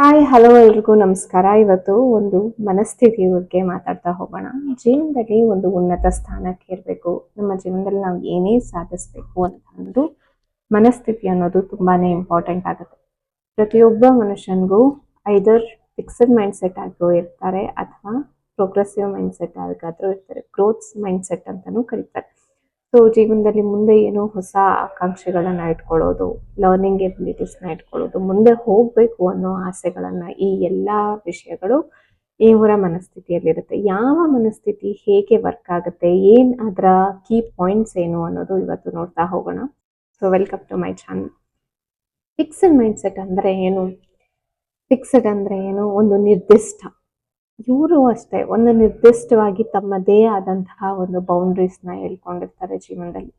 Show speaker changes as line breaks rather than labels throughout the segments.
Hi hello ಎಲ್ರಿಗೂ ನಮಸ್ಕಾರ. ಇವತ್ತು ಒಂದು ಮನಸ್ಥಿತಿ ಬಗ್ಗೆ ಮಾತಾಡ್ತಾ ಹೋಗೋಣ. ಜೀವನದಲ್ಲಿ ಒಂದು ಉನ್ನತ ಸ್ಥಾನಕ್ಕೆ ಇರಬೇಕು. ನಮ್ಮ ಜೀವನದಲ್ಲಿ ನಾವು ಏನೇ ಸಾಧಿಸ್ಬೇಕು ಅಂತ ಒಂದು ಮನಸ್ಥಿತಿ ಅನ್ನೋದು ತುಂಬಾನೇ ಇಂಪಾರ್ಟೆಂಟ್ ಆಗುತ್ತೆ. ಪ್ರತಿಯೊಬ್ಬ ಮನುಷ್ಯನಿಗೂ ಐದರ್ ಫಿಕ್ಸ್ಡ್ ಮೈಂಡ್ ಸೆಟ್ ಆಗೋ ಇರ್ತಾರೆ ಅಥವಾ ಪ್ರೋಗ್ರೆಸಿವ್ ಮೈಂಡ್ ಸೆಟ್ ಆಗಾದ್ರೂ ಇರ್ತಾರೆ. ಗ್ರೋತ್ಸ್ ಮೈಂಡ್ ಸೆಟ್ ಅಂತಾನೂ ಕರೀತಾರೆ. ಸೊ, ಜೀವನದಲ್ಲಿ ಮುಂದೆ ಏನೋ ಹೊಸ ಆಕಾಂಕ್ಷೆಗಳನ್ನ ಇಟ್ಕೊಳ್ಳೋದು ಲರ್ನಿಂಗ್ ಎಬಿಲಿಟೀಸ್ನ ಇಟ್ಕೊಳ್ಳೋದು, ಮುಂದೆ ಹೋಗ್ಬೇಕು ಅನ್ನೋ ಆಸೆಗಳನ್ನ ಈ ಎಲ್ಲಾ ವಿಷಯಗಳು ಇವರ ಮನಸ್ಥಿತಿಯಲ್ಲಿರುತ್ತೆ. ಯಾವ ಮನಸ್ಥಿತಿ ಹೇಗೆ ವರ್ಕ್ ಆಗುತ್ತೆ, ಏನ್ ಅದರ ಕೀ ಪಾಯಿಂಟ್ಸ್ ಏನು ಅನ್ನೋದು ಇವತ್ತು ನೋಡ್ತಾ ಹೋಗೋಣ. So welcome to my channel fixed mindset ಅಂದ್ರೆ ಏನು? ಫಿಕ್ಸ್ಡ್ ಅಂದ್ರೆ ಏನು? ಒಂದು ನಿರ್ದಿಷ್ಟ ಇವರು ಅಷ್ಟೇ, ಒಂದು ನಿರ್ದಿಷ್ಟವಾಗಿ ತಮ್ಮದೇ ಆದಂತಹ ಒಂದು ಬೌಂಡ್ರೀಸ್ನ ಹೇಳ್ಕೊಂಡಿರ್ತಾರೆ ಜೀವನದಲ್ಲಿ.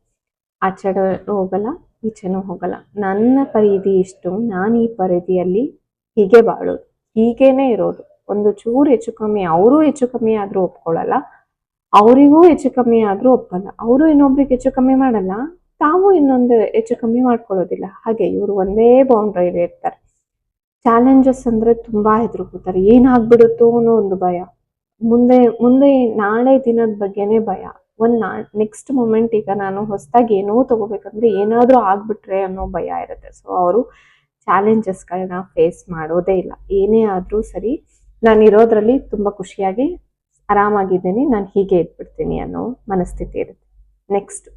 ಆಚೆಡೆ ಹೋಗಲ್ಲ ಈಚೆನೂ ಹೋಗಲ್ಲ. ನನ್ನ ಪರಿಧಿ ಇಷ್ಟು, ನಾನು ಈ ಪರಿಧಿಯಲ್ಲಿ ಹೀಗೆ ಬಾಳೋದು, ಹೀಗೇನೆ ಇರೋದು. ಒಂದು ಚೂರು ಹೆಚ್ಚು ಕಮ್ಮಿ, ಅವರು ಹೆಚ್ಚು ಕಮ್ಮಿ ಆದರೂ ಒಪ್ಕೊಳ್ಳಲ್ಲ ಅವರಿಗೂ ಹೆಚ್ಚು ಕಮ್ಮಿ ಆದರೂ ಒಪ್ಪಲ್ಲ. ಅವರು ಇನ್ನೊಬ್ರಿಗೆ ಹೆಚ್ಚು ಕಮ್ಮಿ ಮಾಡಲ್ಲ, ತಾವು ಇನ್ನೊಂದು ಹೆಚ್ಚು ಕಮ್ಮಿ ಮಾಡ್ಕೊಳ್ಳೋದಿಲ್ಲ. ಹಾಗೆ ಇವರು ಒಂದೇ ಬೌಂಡ್ರಿಯಲ್ಲಿ ಇರ್ತಾರೆ. ಚಾಲೆಂಜಸ್ ಅಂದ್ರೆ ತುಂಬಾ ಹೆದರ್ಕೋತಾರೆ. ಏನಾಗ್ಬಿಡುತ್ತೋ ಅನ್ನೋ ಒಂದು ಭಯ. ಮುಂದೆ ಮುಂದೆ ನಾಳೆ ದಿನದ ಬಗ್ಗೆನೇ ಭಯ. ಒಂದ್ ನಾ ನೆಕ್ಸ್ಟ್ ಮೂಮೆಂಟ್ ಈಗ ನಾನು ಹೊಸದಾಗಿ ಏನೋ ತಗೋಬೇಕಂದ್ರೆ ಏನಾದ್ರೂ ಆಗ್ಬಿಟ್ರೆ ಅನ್ನೋ ಭಯ ಇರುತ್ತೆ. ಸೊ ಅವರು ಚಾಲೆಂಜಸ್ಗಳನ್ನ ಫೇಸ್ ಮಾಡೋದೇ ಇಲ್ಲ. ಏನೇ ಆದ್ರೂ ಸರಿ, ನಾನು ಇರೋದ್ರಲ್ಲಿ ತುಂಬಾ ಖುಷಿಯಾಗಿ ಆರಾಮಾಗಿದ್ದೀನಿ. ನಾನು ಹೀಗೆ ಇಟ್ಬಿಡ್ತೀನಿ ಅನ್ನೋ ಮನಸ್ಥಿತಿ ಇರುತ್ತೆ. ನೆಕ್ಸ್ಟ್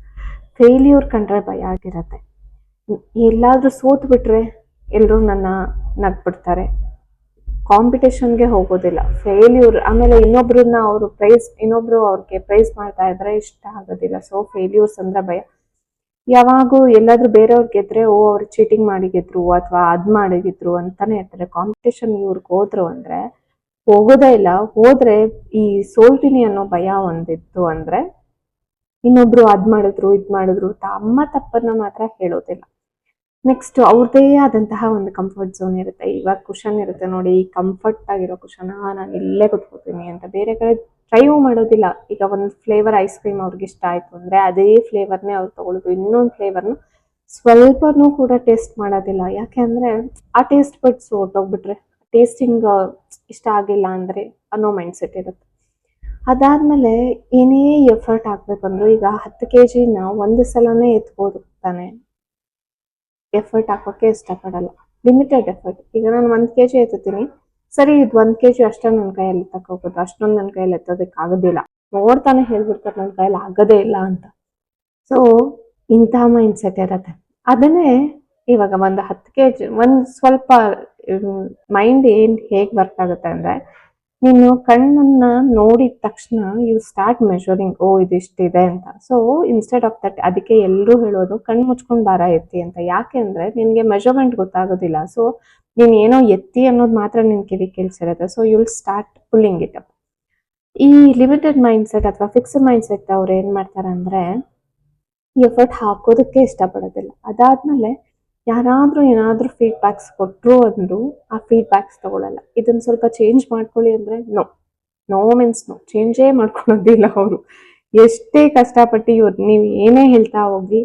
ಫೇಲ್ಯೂರ್ ಕಂಡ್ರೆ ಭಯ ಆಗಿರತ್ತೆ. ಎಲ್ಲಾದ್ರೂ ಸೋತ್ ಬಿಟ್ರೆ ಎಲ್ಲರೂ ನನ್ನ ನಗ್ಬಿಡ್ತಾರೆ. ಕಾಂಪಿಟೇಷನ್ಗೆ ಹೋಗೋದಿಲ್ಲ. ಫೇಲ್ಯೂರ್ ಆಮೇಲೆ ಇನ್ನೊಬ್ರನ್ನ ಅವರು ಪ್ರೈಸ್ ಇನ್ನೊಬ್ರು ಅವ್ರಿಗೆ ಪ್ರೈಸ್ ಮಾಡ್ತಾ ಇದ್ರೆ ಇಷ್ಟ ಆಗೋದಿಲ್ಲ. ಸೊ ಫೇಲ್ಯೂರ್ಸ್ ಅಂದ್ರೆ ಭಯ. ಯಾವಾಗೂ ಎಲ್ಲಾದ್ರೂ ಬೇರೆಯವ್ರು ಗೆದ್ರೆ, ಓ, ಅವ್ರು ಚೀಟಿಂಗ್ ಮಾಡಿ ಗೆದ್ರು ಅಥವಾ ಅದ್ ಮಾಡಿ ಗೆದ್ರು ಅಂತಾನೆ ಇರ್ತಾರೆ. ಕಾಂಪಿಟೇಷನ್ ಇವ್ರಿಗೆ ಹೋದ್ರು ಅಂದ್ರೆ, ಹೋಗೋದೇ ಇಲ್ಲ. ಹೋದ್ರೆ ಈ ಸೋಲ್ತೀನಿ ಅನ್ನೋ ಭಯ ಒಂದಿತ್ತು ಅಂದ್ರೆ, ಇನ್ನೊಬ್ರು ಅದ್ ಮಾಡಿದ್ರು, ಇದ್ ಮಾಡಿದ್ರು, ತಮ್ಮ ತಪ್ಪನ್ನ ಮಾತ್ರ ಹೇಳೋದಿಲ್ಲ. ನೆಕ್ಸ್ಟ್ ಅವ್ರದೇ ಆದಂತಹ ಒಂದು ಕಂಫರ್ಟ್ ಝೋನ್ ಇರುತ್ತೆ. ಇವಾಗ ಕುಷನ್ ಇರುತ್ತೆ ನೋಡಿ, ಈ ಕಂಫರ್ಟ್ ಆಗಿರೋ ಕುಶನ್ ನಾನು ಇಲ್ಲೇ ಕುತ್ಕೋತೀನಿ ಅಂತ. ಬೇರೆ ಕಡೆ ಟ್ರೈವ್ ಮಾಡೋದಿಲ್ಲ. ಈಗ ಒಂದು ಫ್ಲೇವರ್ ಐಸ್ ಕ್ರೀಮ್ ಅವ್ರಿಗೆ ಇಷ್ಟ ಆಯ್ತು ಅಂದ್ರೆ ಅದೇ ಫ್ಲೇವರ್ನೇ ಅವ್ರು ತಗೊಳ್ಳೋದು ಇನ್ನೊಂದು ಫ್ಲೇವರ್ನ ಸ್ವಲ್ಪನೂ ಕೂಡ ಟೇಸ್ಟ್ ಮಾಡೋದಿಲ್ಲ. ಯಾಕೆ ಅಂದ್ರೆ ಆ ಟೇಸ್ಟ್ ಬಟ್ಸ್ ಹೊರಟೋಗ್ಬಿಟ್ರೆ ಟೇಸ್ಟಿಂಗ್ ಇಷ್ಟ ಆಗಿಲ್ಲ ಅಂದ್ರೆ ಅನ್ನೋ ಮೈಂಡ್ ಸೆಟ್ ಇರುತ್ತೆ. ಅದಾದ್ಮೇಲೆ ಏನೇ ಎಫರ್ಟ್ ಹಾಕ್ಬೇಕಂದ್ರೂ ಈಗ ಹತ್ತು ಕೆ ಜಿನ ಒಂದು ಸಲನೇ ಎತ್ಬೋದು ತಾನೆ. ಎಫರ್ಟ್ ಹಾಕೋಕೆ ಇಷ್ಟಪಡಲ್ಲ. ಲಿಮಿಟೆಡ್ ಎಫರ್ಟ್ ಈಗ ನಾನು ಒಂದು ಕೆ ಜಿ ಎತ್ತೀನಿ ಸರಿ, ಇದು ಒಂದು ಕೆ ಜಿ ಅಷ್ಟೇ ನನ್ನ ಕೈಯಲ್ಲಿ ಎತ್ತಕ್ಕೋಗೋದು ಅಷ್ಟೊಂದು ನನ್ನ ಕೈಯಲ್ಲಿ ಎತ್ತೋದಕ್ಕೆ ಆಗೋದಿಲ್ಲ. ನೋಡ್ತಾನೆ ಹೇಳ್ಬಿಡ್ತಾರೆ ನನ್ನ ಕೈಯಲ್ಲಿ ಆಗೋದೇ ಇಲ್ಲ ಅಂತ. ಸೊ ಇಂತಹ ಮೈಂಡ್ ಸೆಟ್ ಇರತ್ತೆ. ಅದನ್ನೇ ಇವಾಗ ಒಂದು ಹತ್ತು ಕೆ ಜಿ ಒಂದು ಸ್ವಲ್ಪ ಮೈಂಡ್ ಏನ್ ಹೇಗೆ ವರ್ಕ್ ಆಗುತ್ತೆ ಅಂದ್ರೆ ನೀನು ಕಣ್ಣನ್ನ ನೋಡಿದ ತಕ್ಷಣ ಯು ಸ್ಟಾರ್ಟ್ ಮೆಷರಿಂಗ್ ಓ, ಇದಿಷ್ಟಿದೆ ಅಂತ. ಸೊ ಇನ್ಸ್ಟೆಡ್ ಆಫ್ ದಟ್ ಅದಕ್ಕೆ ಎಲ್ಲರೂ ಹೇಳೋದು ಕಣ್ಣು ಮುಚ್ಕೊಂಡು ಭಾರ ಎತ್ತಿ ಅಂತ. ಯಾಕೆ ಅಂದ್ರೆ, ನಿನ್ಗೆ ಮೆಷರ್ಮೆಂಟ್ ಗೊತ್ತಾಗೋದಿಲ್ಲ. ಸೊ ನೀನ್ ಏನೋ ಎತ್ತಿ ಅನ್ನೋದು ಮಾತ್ರ ನಿನ್ ಕಿವಿ ಕೇಳಿಸಿರುತ್ತೆ. So you'll start pulling it up ಈ ಲಿಮಿಟೆಡ್ ಮೈಂಡ್ ಸೆಟ್ ಅಥವಾ ಫಿಕ್ಸ್ಡ್ ಮೈಂಡ್ ಸೆಟ್ ಅವ್ರು ಏನ್ ಮಾಡ್ತಾರೆ ಅಂದ್ರೆ ಎಫರ್ಟ್ ಹಾಕೋದಕ್ಕೆ ಇಷ್ಟಪಡೋದಿಲ್ಲ. ಅದಾದ್ಮೇಲೆ ಯಾರಾದ್ರೂ ಏನಾದರೂ ಫೀಡ್ಬ್ಯಾಕ್ಸ್ ಕೊಟ್ರು ಅಂದ್ರು ಆ ಫೀಡ್ಬ್ಯಾಕ್ಸ್ ತಗೊಳ್ಳಲ್ಲ ಇದನ್ನ ಸ್ವಲ್ಪ ಚೇಂಜ್ ಮಾಡ್ಕೊಳ್ಳಿ ಅಂದ್ರೆ ನೋ ನೋ ಮೀನ್ಸ್ ನೋ ಚೇಂಜೇ ಮಾಡ್ಕೊಳ್ಳೋದಿಲ್ಲ ಅವರು. ಎಷ್ಟೇ ಕಷ್ಟಪಟ್ಟು ಇವ್ರು ನೀವು ಏನೇ ಹೇಳ್ತಾ ಹೋಗಿ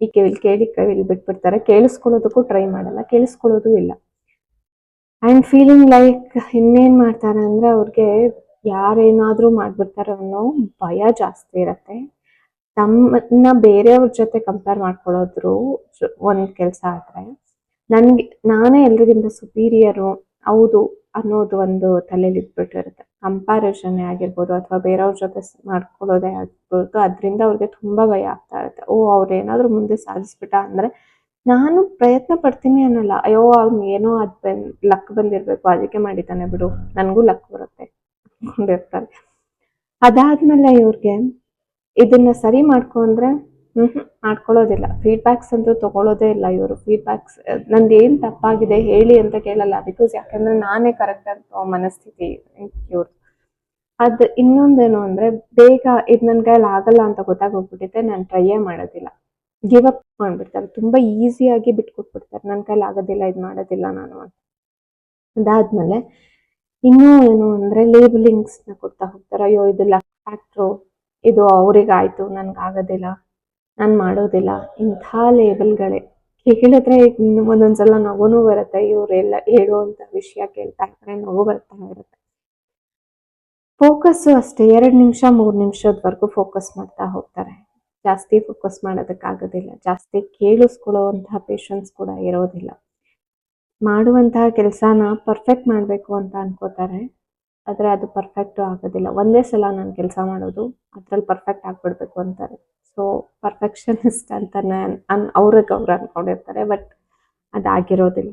ಈ ಕಿವಿಲ್ ಕೇಳಿ ಕಿವಿಲ್ ಬಿಟ್ಬಿಡ್ತಾರೆ. ಕೇಳಿಸ್ಕೊಳ್ಳೋದಕ್ಕೂ ಟ್ರೈ ಮಾಡಲ್ಲ. ಕೇಳಿಸ್ಕೊಳ್ಳೋದು ಇಲ್ಲ. ಆ್ಯಂಡ್ ಫೀಲಿಂಗ್ ಲೈಕ್ ಇನ್ನೇನ್ ಮಾಡ್ತಾರೆ ಅಂದ್ರೆ ಅವ್ರಿಗೆ ಯಾರೇನಾದ್ರೂ ಮಾಡ್ಬಿಡ್ತಾರೆ ಅನ್ನೋ ಭಯ ಜಾಸ್ತಿ ಇರತ್ತೆ. ತಮ್ಮನ್ನ ಬೇರೆಯವ್ರ ಜೊತೆ ಕಂಪೇರ್ ಮಾಡ್ಕೊಳ್ಳೋದ್ರು ಒಂದ್ ಕೆಲಸ ಆದ್ರೆ ನನ್ಗೆ, ನಾನೇ ಎಲ್ರಿಗಿಂತ ಸುಪೀರಿಯರು ಹೌದು ಅನ್ನೋದು ಒಂದು ತಲೆಯಲ್ಲಿ ಇದ್ಬಿಟ್ಟಿರುತ್ತೆ. ಕಂಪ್ಯಾರಿಸನ್ ಆಗಿರ್ಬೋದು ಅಥವಾ ಬೇರೆಯವ್ರ ಜೊತೆ ಮಾಡ್ಕೊಳ್ಳೋದೇ ಆಗಿರ್ಬೋದು ಅದರಿಂದ ಅವ್ರಿಗೆ ತುಂಬಾ ಭಯ ಆಗ್ತಾ ಇರುತ್ತೆ. ಓ, ಅವ್ರು ಏನಾದ್ರೂ ಮುಂದೆ ಸಾಧಿಸ್ಬಿಟ್ಟ ಅಂದ್ರೆ ನಾನು ಪ್ರಯತ್ನ ಪಡ್ತೀನಿ ಅನ್ನಲ್ಲ. ಅಯ್ಯೋ ಅವ್ನು ಏನೋ ಅದ್ ಬಂದ್ ಲಕ್ ಬಂದಿರ್ಬೇಕು, ಅದಕ್ಕೆ ಮಾಡಿದ್ದಾನೆ ಬಿಡು. ನನಗೂ ಲಕ್ ಬರುತ್ತೆ. ಅದಾದ್ಮೇಲೆ ಇವ್ರಿಗೆ ಇದನ್ನ ಸರಿ ಮಾಡ್ಕೊಂಡ್ರೆ, ಹ್ಮ್, ಮಾಡ್ಕೊಳ್ಳೋದಿಲ್ಲ. ಫೀಡ್ಬ್ಯಾಕ್ಸ್ ಅಂತೂ ತಗೊಳ್ಳೋದೇ ಇಲ್ಲ ಇವರು. ಫೀಡ್ಬ್ಯಾಕ್ಸ್ ನಂದು ಏನ್ ತಪ್ಪಾಗಿದೆ ಹೇಳಿ ಅಂತ ಕೇಳಲ್ಲ. ಬಿಕಾಸ್ ಯಾಕಂದ್ರೆ ನಾನೇ ಕರೆಕ್ಟ್ ಅಂತ ಮನಸ್ಥಿತಿ ಇವ್ರು ಅದ್ ಇನ್ನೊಂದೇನು ಅಂದ್ರೆ, ಬೇಗ ಇದು ನನ್ ಕೈಯಲ್ಲಿ ಆಗಲ್ಲ ಅಂತ ಗೊತ್ತಾಗೋಗ್ಬಿಟ್ಟಿದ್ದೆ ನಾನು ಟ್ರೈಯೇ ಮಾಡೋದಿಲ್ಲ. ಗಿವ್ ಅಪ್ ಮಾಡ್ಬಿಡ್ತಾರೆ. ತುಂಬಾ ಈಸಿಯಾಗಿ ಬಿಟ್ಕೊಟ್ಬಿಡ್ತಾರೆ. ನನ್ನ ಕೈಲಿ ಆಗೋದಿಲ್ಲ, ಇದು ಮಾಡೋದಿಲ್ಲ ನಾನು ಅಂತ. ಅದಾದ್ಮೇಲೆ, ಇನ್ನೂ ಏನು ಅಂದ್ರೆ ಲೇಬಲಿಂಗ್ಸ್ನ ಕೊಡ್ತಾ ಹೋಗ್ತಾರೆ. ಅಯ್ಯೋ, ಇದು ಲಕ್ ಫ್ಯಾಕ್ಟ್ರು ಇದು ಅವ್ರಿಗೆ ಆಯ್ತು ನನ್ಗೆ ಆಗೋದಿಲ್ಲ ನಾನು ಮಾಡೋದಿಲ್ಲ. ಇಂಥ ಲೇಬಲ್ಗಳೇ. ಕೇಳಿದ್ರೆ ಒಂದೊಂದ್ಸಲ ನಗುನೂ ಬರುತ್ತೆ, ಇವರೆಲ್ಲ ಹೇಳುವಂತ ವಿಷಯ ಕೇಳ್ತಾ ಇದ್ರೆ ನಗು ಬರ್ತಾ ಇರುತ್ತೆ. ಫೋಕಸ್ ಅಷ್ಟೇ, ಎರಡು ನಿಮಿಷ, ಮೂರು ನಿಮಿಷದವರೆಗೂ ಫೋಕಸ್ ಮಾಡ್ತಾ ಹೋಗ್ತಾರೆ. ಜಾಸ್ತಿ ಫೋಕಸ್ ಮಾಡೋದಕ್ಕಾಗೋದಿಲ್ಲ, ಜಾಸ್ತಿ ಕೇಳಿಸ್ಕೊಳ್ಳೋವಂತಹ ಪೇಷನ್ಸ್ ಕೂಡ ಇರೋದಿಲ್ಲ. ಮಾಡುವಂತಹ ಕೆಲಸನ ಪರ್ಫೆಕ್ಟ್ ಮಾಡಬೇಕು ಅಂತ ಅನ್ಕೋತಾರೆ. ಆದರೆ ಅದು ಪರ್ಫೆಕ್ಟು ಆಗೋದಿಲ್ಲ. ಒಂದೇ ಸಲ ನಾನು ಕೆಲಸ ಮಾಡೋದು ಅದರಲ್ಲಿ ಪರ್ಫೆಕ್ಟ್ ಆಗಿಬಿಡ್ಬೇಕು ಅಂತಾರೆ. ಸೊ ಪರ್ಫೆಕ್ಷನಿಸ್ಟ್ ಅಂತ ಅನ್ ಅವ್ರಿಗೆ ಅವ್ರು ಅಂದ್ಕೊಂಡಿರ್ತಾರೆ ಬಟ್ ಅದಾಗಿರೋದಿಲ್ಲ.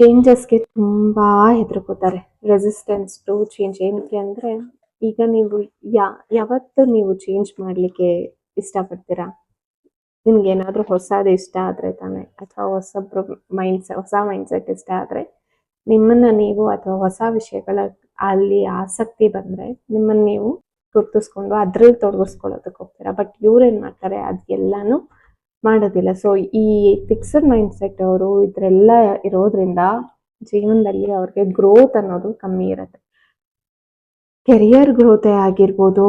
ಚೇಂಜಸ್ಗೆ ತುಂಬ ಹೆದರ್ಕೋತಾರೆ. ರೆಸಿಸ್ಟೆನ್ಸ್ ಟು ಚೇಂಜ್ ಏನಕ್ಕೆ ಅಂದರೆ, ಈಗ ನೀವು ಯಾ, ಯಾವತ್ತು ನೀವು ಚೇಂಜ್ ಮಾಡಲಿಕ್ಕೆ ಇಷ್ಟಪಡ್ತೀರಾ? ನಿಮ್ಗೆ ಏನಾದರೂ ಹೊಸದು ಇಷ್ಟ ಆದರೆ ತಾನೆ, ಅಥವಾ ಹೊಸಬ್ರು ಮೈಂಡ್ಸ್ ಹೊಸ ಮೈಂಡ್ಸೆಟ್ ಇಷ್ಟ ಆದರೆ ನಿಮ್ಮನ್ನು ನೀವು ಅಥವಾ ಹೊಸ ವಿಷಯಗಳ ಅಲ್ಲಿ ಆಸಕ್ತಿ ಬಂದರೆ ನಿಮ್ಮನ್ನ ನೀವು ಗುರ್ತಿಸ್ಕೊಂಡು ಅದ್ರಲ್ಲಿ ತೊಡಗಿಸ್ಕೊಳ್ಳೋದಕ್ಕೆ ಹೋಗ್ತೀರಾ? ಬಟ್ ಇವ್ರೇನು ಮಾಡ್ತಾರೆ? ಅದೆಲ್ಲಾನು ಮಾಡೋದಿಲ್ಲ. ಸೊ ಈ ಫಿಕ್ಸ್ಡ್ ಮೈಂಡ್ ಸೆಟ್ ಅವರು ಇದ್ರೆಲ್ಲ ಇರೋದ್ರಿಂದ ಜೀವನದಲ್ಲಿ ಅವ್ರಿಗೆ ಗ್ರೋತ್ ಅನ್ನೋದು ಕಮ್ಮಿ ಇರುತ್ತೆ. ಕೆರಿಯರ್ ಗ್ರೋತೆ ಆಗಿರ್ಬೋದು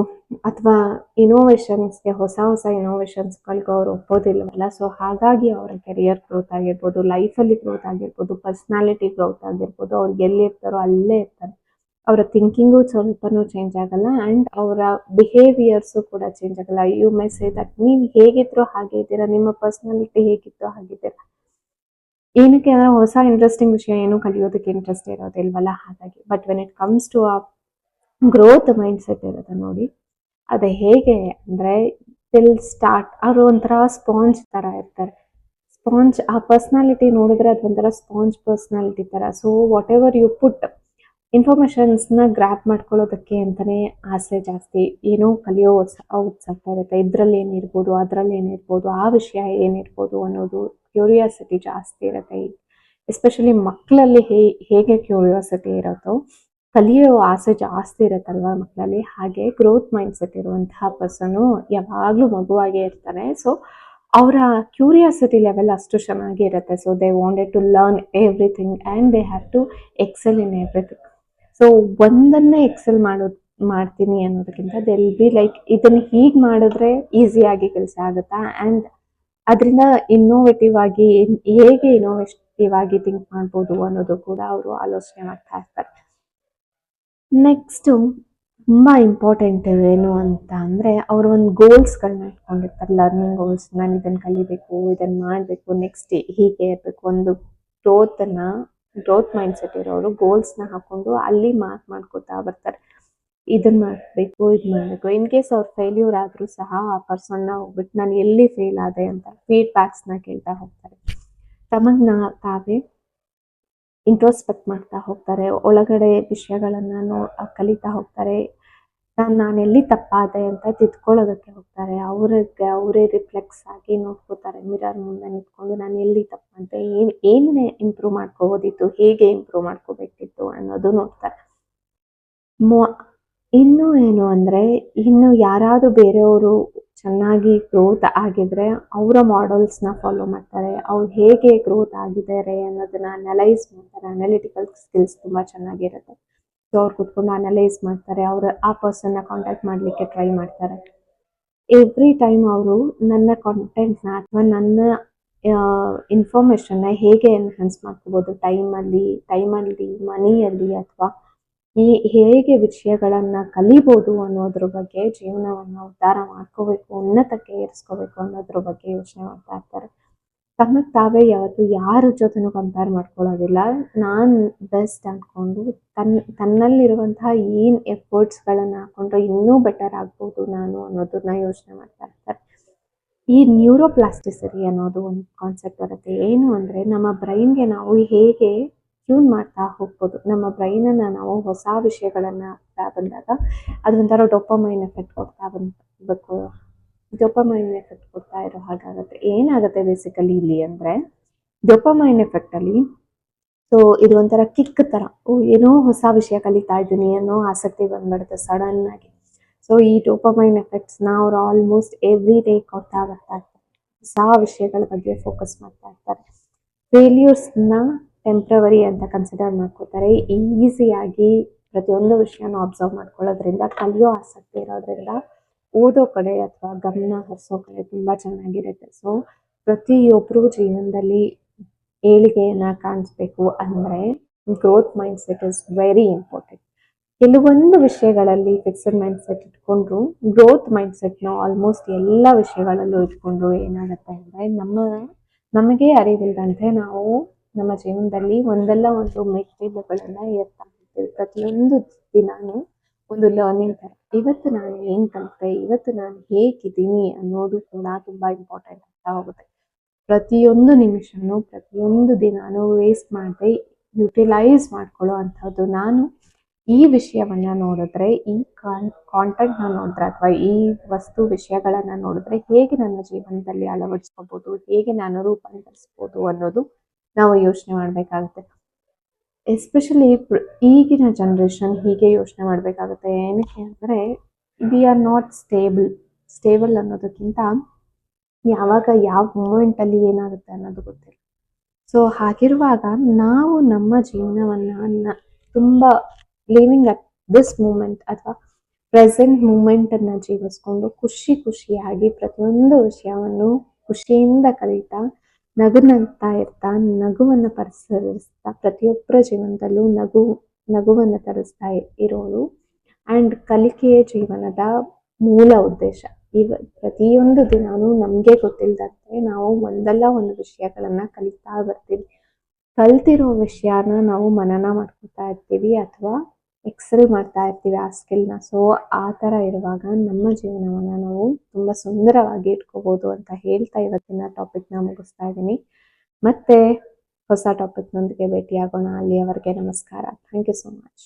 ಅಥವಾ ಇನೋವೇಷನ್ಸ್ಗೆ ಹೊಸ ಹೊಸ ಇನೋವೇಷನ್ಸ್ಗಳಿಗೂ ಅವ್ರು ಒಪ್ಪೋದಿಲ್ವಲ್ಲ? ಸೊ ಹಾಗಾಗಿ ಅವರ ಕೆರಿಯರ್ ಗ್ರೋತ್ ಆಗಿರ್ಬೋದು ಲೈಫಲ್ಲಿ ಗ್ರೋತ್ ಆಗಿರ್ಬೋದು ಪರ್ಸ್ನಾಲಿಟಿ ಗ್ರೋತ್ ಆಗಿರ್ಬೋದು ಅವ್ರಿಗೆ ಎಲ್ಲಿರ್ತಾರೋ ಅಲ್ಲೇ ಇರ್ತಾರೆ. ಅವರ ಥಿಂಕಿಂಗು ಸ್ವಲ್ಪನೂ ಚೇಂಜ್ ಆಗಲ್ಲ. ಆ್ಯಂಡ್ ಅವರ ಬಿಹೇವಿಯರ್ಸು ಕೂಡ ಚೇಂಜ್ ಆಗಲ್ಲ. ಯು ಮೈ ಸೇ ದಟ್ ನೀವು ಹೇಗಿದ್ರು ಹಾಗೆ ಇದ್ದೀರಾ. ನಿಮ್ಮ ಪರ್ಸ್ನಾಲಿಟಿ ಹೇಗಿತ್ತು ಹಾಗಿದ್ದೀರಾ ಏನಕ್ಕೆ ಅಂದ್ರೆ ಹೊಸ ಇಂಟ್ರೆಸ್ಟಿಂಗ್ ವಿಷಯ ಏನು ಕಲಿಯೋದಕ್ಕೆ ಇಂಟ್ರೆಸ್ಟ್ ಇರೋದಿಲ್ವಲ್ಲ ಹಾಗಾಗಿ. But when it comes to ಆ ಗ್ರೋತ್ ಮೈಂಡ್ ಸೆಟ್ ಇರುತ್ತೆ ನೋಡಿ, ಅದು ಹೇಗೆ ಅಂದ್ರೆ ಟಿಲ್ ಸ್ಟಾರ್ಟ್ ಅವರು ಒಂಥರ ಸ್ಪಾಂಜ್ ತರ ಇರ್ತಾರೆ. ಸ್ಪಾಂಜ್ ಆ ಪರ್ಸ್ನಾಲಿಟಿ ನೋಡಿದ್ರೆ ಅದು ಒಂಥರ ಸ್ಪಾಂಜ್ ಪರ್ಸ್ನಾಲಿಟಿ ತರ. So whatever you put ಇನ್ಫಾರ್ಮೇಷನ್ಸ್ನ ಗ್ರ್ಯಾಪ್ ಮಾಡ್ಕೊಳ್ಳೋದಕ್ಕೆ ಅಂತಲೇ ಆಸೆ ಜಾಸ್ತಿ. ಏನೋ ಕಲಿಯೋ ಉತ್ಸಾಹ ಇರುತ್ತೆ. ಇದರಲ್ಲಿ ಏನಿರ್ಬೋದು ಅದರಲ್ಲಿ ಏನಿರ್ಬೋದು ಆ ವಿಷಯ ಏನಿರ್ಬೋದು ಅನ್ನೋದು ಕ್ಯೂರಿಯಾಸಿಟಿ ಜಾಸ್ತಿ ಇರುತ್ತೆ. ಎಸ್ಪೆಷಲಿ ಮಕ್ಕಳಲ್ಲಿ ಹೇ, ಹೇಗೆ ಕ್ಯೂರಿಯಾಸಿಟಿ ಇರುತ್ತೋ, ಕಲಿಯೋ ಆಸೆ ಜಾಸ್ತಿ ಇರುತ್ತಲ್ವ ಮಕ್ಕಳಲ್ಲಿ ಹಾಗೆ ಗ್ರೋತ್ ಮೈಂಡ್ ಸೆಟ್ ಇರುವಂತಹ ಪರ್ಸನು ಯಾವಾಗಲೂ ಮಗುವಾಗೇ ಇರ್ತಾರೆ. ಸೊ ಅವರ ಕ್ಯೂರಿಯಾಸಿಟಿ ಲೆವೆಲ್ ಅಷ್ಟು ಚೆನ್ನಾಗಿ ಇರುತ್ತೆ. So they wanted to learn everything and they have to excel in everything so ಒಂದನ್ನೇ excel ಮಾಡೋದು ಮಾಡ್ತೀನಿ ಅನ್ನೋದಕ್ಕಿಂತ ದೆಲ್ ಬಿ ಲೈಕ್ ಇದನ್ನ ಹೀಗೆ ಮಾಡಿದ್ರೆ ಈಸಿಯಾಗಿ ಕೆಲಸ ಆಗುತ್ತಾ? ಅಂಡ್ ಅದರಿಂದ ಇನ್ನೋವೇಟಿವ್ ಆಗಿ, ಹೇಗೆ ಇನ್ನೋವೇಟಿವ್ ಆಗಿ ಥಿಂಕ್ ಮಾಡ್ಬೋದು ಅನ್ನೋದು ಕೂಡ ಅವರು ಆಲೋಚನೆ ಮಾಡ್ತಾ ಇರ್ತಾರೆ. ನೆಕ್ಸ್ಟು ತುಂಬ ಇಂಪಾರ್ಟೆಂಟ್ ಏನು ಅಂತ ಅಂದರೆ ಅವರು ಒಂದು ಗೋಲ್ಸ್ಗಳನ್ನ ಇಟ್ಕೊಂಡಿರ್ತಾರೆ. ಲರ್ನಿಂಗ್ ಗೋಲ್ಸ್ ನಾನು ಇದನ್ನ ಕಲಿಬೇಕು, ಇದನ್ನ ಮಾಡಬೇಕು ನೆಕ್ಸ್ಟ್ ಹೀಗೆ ಇರಬೇಕು. ಒಂದು ಗ್ರೋತನ್ನು ಗ್ರೋತ್ ಮೈಂಡ್ ಸೆಟ್ ಇರೋರು ಗೋಲ್ಸ್ನ ಹಾಕೊಂಡು ಅಲ್ಲಿ ಮಾರ್ಕ್ ಮಾಡ್ಕೋತಾ ಬರ್ತಾರೆ. ಇದನ್ನ ಮಾಡಬೇಕು, ಇದು ಮಾಡಬೇಕು. ಇನ್ ಕೇಸ್ ಅವ್ರು ಫೇಲ್ಯೂರ್ ಆದರೂ ಸಹ ಆ ಪರ್ಸನ್ನ ಹೋಗ್ಬಿಟ್ಟು ನಾನು ಎಲ್ಲಿ ಫೇಲ್ ಆದೆ ಅಂತ ಫೀಡ್ಬ್ಯಾಕ್ಸ್ನ ಕೇಳ್ತಾ ಹೋಗ್ತಾರೆ. ತಮಗೆ ನಾ ತಾವೇ ಇಂಟ್ರೋಸ್ಪೆಕ್ಟ್ ಮಾಡ್ತಾ ಹೋಗ್ತಾರೆ. ಒಳಗಡೆ ವಿಷಯಗಳನ್ನು ನೋ, ಕಲಿತಾ ಹೋಗ್ತಾರೆ. ನಾನು ನಾನೆಲ್ಲಿ ತಪ್ಪಾದೆ ಅಂತ ತಿದ್ಕೊಳ್ಳೋದಕ್ಕೆ ಹೋಗ್ತಾರೆ. ಅವ್ರಿಗೆ ಅವರೇ ರಿಫ್ಲೆಕ್ಸ್ ಆಗಿ ನೋಡ್ಕೋತಾರೆ ಮಿರರ್ ಮುಂದೆ ನಿಂತ್ಕೊಂಡು ನಾನು ಎಲ್ಲಿ ತಪ್ಪು ಏನು, ಏನೇ ಇಂಪ್ರೂವ್ ಮಾಡ್ಕೋಬೋದಿತ್ತು, ಹೇಗೆ ಇಂಪ್ರೂವ್ ಮಾಡ್ಕೋಬೇಕಿತ್ತು ಅನ್ನೋದು ನೋಡ್ತಾರೆ. ಮೊ, ಇನ್ನು ಏನು ಅಂದರೆ, ಇನ್ನು ಯಾರಾದರೂ ಬೇರೆಯವರು ಚೆನ್ನಾಗಿ ಗ್ರೋತ್ ಆಗಿದ್ರೆ ಅವರ ಮಾಡಲ್ಸ್ನ ಫಾಲೋ ಮಾಡ್ತಾರೆ. ಅವ್ರು ಹೇಗೆ ಗ್ರೋತ್ ಆಗಿದ್ದಾರೆ ಅನ್ನೋದನ್ನ ಅನಲೈಸ್ ಮಾಡ್ತಾರೆ. ಅನಾಲಿಟಿಕಲ್ ಸ್ಕಿಲ್ಸ್ ತುಂಬ ಚೆನ್ನಾಗಿರುತ್ತೆ. ಸೊ ಅವ್ರು ಕುತ್ಕೊಂಡು ಅನಲೈಸ್ ಮಾಡ್ತಾರೆ, ಅವರು ಆ ಪರ್ಸನ್ನ ಕಾಂಟ್ಯಾಕ್ಟ್ ಮಾಡಲಿಕ್ಕೆ ಟ್ರೈ ಮಾಡ್ತಾರೆ. ಎವ್ರಿ ಟೈಮ್ ಅವರು ನನ್ನ ಕಾಂಟೆಂಟ್ನ ಅಥವಾ ನನ್ನ ಇನ್ಫಾರ್ಮೇಷನ್ನ ಹೇಗೆ ಎನ್ಹಾನ್ಸ್ ಮಾಡ್ಕೋಬೋದು? ಟೈಮಲ್ಲಿ ಟೈಮಲ್ಲಿ ಮನಿಯಲ್ಲಿ ಅಥವಾ ಈ ಹೇಗೆ ವಿಷಯಗಳನ್ನು ಕಲಿಬೋದು ಅನ್ನೋದ್ರ ಬಗ್ಗೆ, ಜೀವನವನ್ನು ಉದ್ಧಾರ ಮಾಡ್ಕೋಬೇಕು, ಉನ್ನತಕ್ಕೆ ಏರಿಸ್ಕೋಬೇಕು ಅನ್ನೋದ್ರ ಬಗ್ಗೆ ಯೋಚನೆ ಮಾಡ್ತಾ ಇರ್ತಾರೆ. ತಮಗೆ ತಾವೇ ಯಾವತ್ತು ಯಾರ ಜೊತೆನೂ ಕಂಪೇರ್ ಮಾಡ್ಕೊಳ್ಳೋದಿಲ್ಲ. ನಾನು ಬೆಸ್ಟ್ ಅಂದ್ಕೊಂಡು ತನ್ನ ತನ್ನಲ್ಲಿರುವಂತಹ ಏನು ಎಫರ್ಟ್ಸ್ಗಳನ್ನು ಹಾಕೊಂಡ್ರೆ ಇನ್ನೂ ಬೆಟರ್ ಆಗ್ಬೋದು ನಾನು ಅನ್ನೋದನ್ನ ಯೋಚನೆ ಮಾಡ್ತಾ ಇರ್ತಾರೆ. ಈ ನ್ಯೂರೋಪ್ಲಾಸ್ಟಿಸಿಟಿ ಅನ್ನೋದು ಒಂದು ಕಾನ್ಸೆಪ್ಟ್ ಬರುತ್ತೆ. ಏನು ಅಂದರೆ ನಮ್ಮ ಬ್ರೈನ್ಗೆ ನಾವು ಹೇಗೆ ಟ್ಯೂನ್ ಮಾಡ್ತಾ ಹೋಗ್ಬೋದು, ನಮ್ಮ ಬ್ರೈನನ್ನು ನಾವು ಹೊಸ ವಿಷಯಗಳನ್ನು ಬಂದಾಗ ಅದೊಂಥರ ಡೊಪೊಮೈನ್ ಎಫೆಕ್ಟ್ ಕೊಡ್ತಾ ಬಂದಬೇಕು ಡೊಪಮೈನ್ ಎಫೆಕ್ಟ್ ಕೊಡ್ತಾ ಇರೋ ಹಾಗಾಗುತ್ತೆ. ಏನಾಗುತ್ತೆ ಬೇಸಿಕಲಿ ಇಲ್ಲಿ ಅಂದರೆ ಡೊಪಮೈನ್ ಎಫೆಕ್ಟಲ್ಲಿ ಸೊ ಇದು ಒಂಥರ ಕಿಕ್ ಥರ ಓ, ಏನೋ ಹೊಸ ವಿಷಯ ಕಲಿತಾ ಇದ್ದೀನಿ, ಏನೋ ಆಸಕ್ತಿ ಬಂದ್ಬಿಡುತ್ತೆ ಸಡನ್ ಆಗಿ. ಸೊ ಈ ಡೋಪಮೈನ್ ಎಫೆಕ್ಟ್ಸ್ನ ಅವ್ರು ಆಲ್ಮೋಸ್ಟ್ ಎವ್ರಿ ಡೇ ಕೊಡ್ತಾ ಬರ್ತಾ ಇರ್ತಾರೆ. ಹೊಸ ವಿಷಯಗಳ ಬಗ್ಗೆ ಫೋಕಸ್ ಮಾಡ್ತಾ ಇರ್ತಾರೆ. ಫೇಲ್ಯೂರ್ಸ್ನ ಟೆಂಪ್ರವರಿ ಅಂತ ಕನ್ಸಿಡರ್ ಮಾಡ್ಕೋತಾರೆ. ಈಸಿಯಾಗಿ ಪ್ರತಿಯೊಂದು ವಿಷಯನ ಅಬ್ಸರ್ವ್ ಮಾಡ್ಕೊಳ್ಳೋದ್ರಿಂದ, ಕಲಿಯೋ ಆಸಕ್ತಿ ಇರೋದ್ರಿಂದ ಓದೋ ಕಡೆ ಅಥವಾ ಗಮನ ಹರಿಸೋ ಕಡೆ ತುಂಬ ಚೆನ್ನಾಗಿರುತ್ತೆ. ಸೊ ಪ್ರತಿಯೊಬ್ಬರು ಜೀವನದಲ್ಲಿ ಏಳಿಗೆಯನ್ನ ಕಾಣಿಸ್ಬೇಕು ಅಂದ್ರೆ growth mindset is very important ಕೆಲವೊಂದು ವಿಷಯಗಳಲ್ಲಿ ಫಿಕ್ಸಡ್ ಮೈಂಡ್ ಸೆಟ್ ಇಟ್ಕೊಂಡ್ರು ಗ್ರೋತ್ ಮೈಂಡ್ ಸೆಟ್ನ ಆಲ್ಮೋಸ್ಟ್ ಎಲ್ಲ ವಿಷಯಗಳಲ್ಲೂ ಇಟ್ಕೊಂಡ್ರು ಏನಾಗುತ್ತೆ ಅಂದ್ರೆ ನಮ್ಮ, ನಮಗೆ ಅರಿವಿಲ್ಲದಂತೆ ನಾವು ನಮ್ಮ ಜೀವನದಲ್ಲಿ ಒಂದಲ್ಲ ಒಂದು ಮೆಟ್ಟಿಲುಗಳನ್ನು ಇರ್ತೀವಿ ಪ್ರತಿಯೊಂದು ದಿನಾನು ಒಂದು ಲರ್ನಿಂಗ್ ತರ ಇವತ್ತು ನಾನು ಏನು ಕಲಿತೆ, ಇವತ್ತು ನಾನು ಹೇಗಿದ್ದೀನಿ ಅನ್ನೋದು ಕೂಡ ತುಂಬಾ ಇಂಪಾರ್ಟೆಂಟ್ ಆಗ್ತಾ ಹೋಗುತ್ತೆ. ಪ್ರತಿಯೊಂದು ನಿಮಿಷನು, ಪ್ರತಿಯೊಂದು ದಿನಾನು ವೇಸ್ಟ್ ಮಾಡದೆ ಯುಟಿಲೈಸ್ ಮಾಡ್ಕೊಳ್ಳೋ ಅಂಥದ್ದು ನಾನು ಈ ವಿಷಯವನ್ನ ನೋಡಿದ್ರೆ, ಈ ಕಾಂಟೆಂಟ್ನ ನೋಡಿದ್ರೆ ಅಥವಾ ಈ ವಸ್ತು ವಿಷಯಗಳನ್ನ ನೋಡಿದ್ರೆ ಹೇಗೆ ನನ್ನ ಜೀವನದಲ್ಲಿ ಅಳವಡಿಸ್ಕೋಬಹುದು ಹೇಗೆ ನಾನು ರೂಪಾಂತರಿಸ್ಬೋದು ಅನ್ನೋದು ನಾವು ಯೋಚನೆ ಮಾಡ್ಬೇಕಾಗುತ್ತೆ. ಎಸ್ಪೆಷಲಿ ಈಗಿನ ಜನ್ರೇಷನ್ ಹೀಗೆ ಯೋಚನೆ ಮಾಡಬೇಕಾಗುತ್ತೆ. ಏನಕ್ಕೆ ಅಂದ್ರೆ we are not stable stable ಅನ್ನೋದಕ್ಕಿಂತ ಯಾವಾಗ ಯಾವ ಮೂಮೆಂಟಲ್ಲಿ ಏನಾಗುತ್ತೆ ಅನ್ನೋದು ಗೊತ್ತಿಲ್ಲ. ಸೊ ಹಾಗಿರುವಾಗ ನಾವು ನಮ್ಮ ಜೀವನವನ್ನ ತುಂಬಾ ಲಿವಿಂಗ್ ಅಟ್ ದಿಸ್ ಮೂಮೆಂಟ್ ಅಥವಾ ಪ್ರೆಸೆಂಟ್ ಮೂಮೆಂಟನ್ನು ಜೀವಿಸ್ಕೊಂಡು ಖುಷಿ ಖುಷಿಯಾಗಿ ಪ್ರತಿಯೊಂದು ವಿಷಯವನ್ನು ಖುಷಿಯಿಂದ ಕಲಿತಾ ನಗು ನಗ್ತಾ ಇರ್ತಾ, ನಗುವನ್ನ ಪರಿಸರಿಸ್ತಾ, ಪ್ರತಿಯೊಬ್ಬರ ಜೀವನದಲ್ಲೂ ನಗು, ನಗುವನ್ನ ತರಿಸ್ತಾ ಇರೋಳು. ಆ್ಯಂಡ್ ಕಲಿಕೆಯ ಜೀವನದ ಮೂಲ ಉದ್ದೇಶ. ಇವ, ಪ್ರತಿಯೊಂದು ದಿನಾನು ನಮಗೆ ಗೊತ್ತಿಲ್ಲದಂತೆ ನಾವು ಒಂದಲ್ಲ ಒಂದು ವಿಷಯಗಳನ್ನ ಕಲಿತಾ ಬರ್ತೀವಿ. ಕಲ್ತಿರೋ ವಿಷಯನ ನಾವು ಮನನ ಮಾಡ್ಕೊತಾ ಇರ್ತೀವಿ ಅಥವಾ ಎಕ್ಸೆಲ್ ಮಾಡ್ತಾ ಇರ್ತೀವಿ ಆ ಸ್ಕಿಲ್ನ ಸೊ ಆ ಥರ ಇರುವಾಗ ನಮ್ಮ ಜೀವನವನ್ನ ನಾವು ತುಂಬ ಸುಂದರವಾಗಿ ಇಟ್ಕೋಬಹುದು ಅಂತ ಹೇಳ್ತಾ ಇವತ್ತಿನ ಟಾಪಿಕ್ನ ಮುಗಿಸ್ತಾ ಇದ್ದೀನಿ ಮತ್ತೆ ಹೊಸ ಟಾಪಿಕ್ನೊಂದಿಗೆ ಭೇಟಿಯಾಗೋಣ. ಅಲ್ಲಿಯವರೆಗೆ ನಮಸ್ಕಾರ. Thank you so much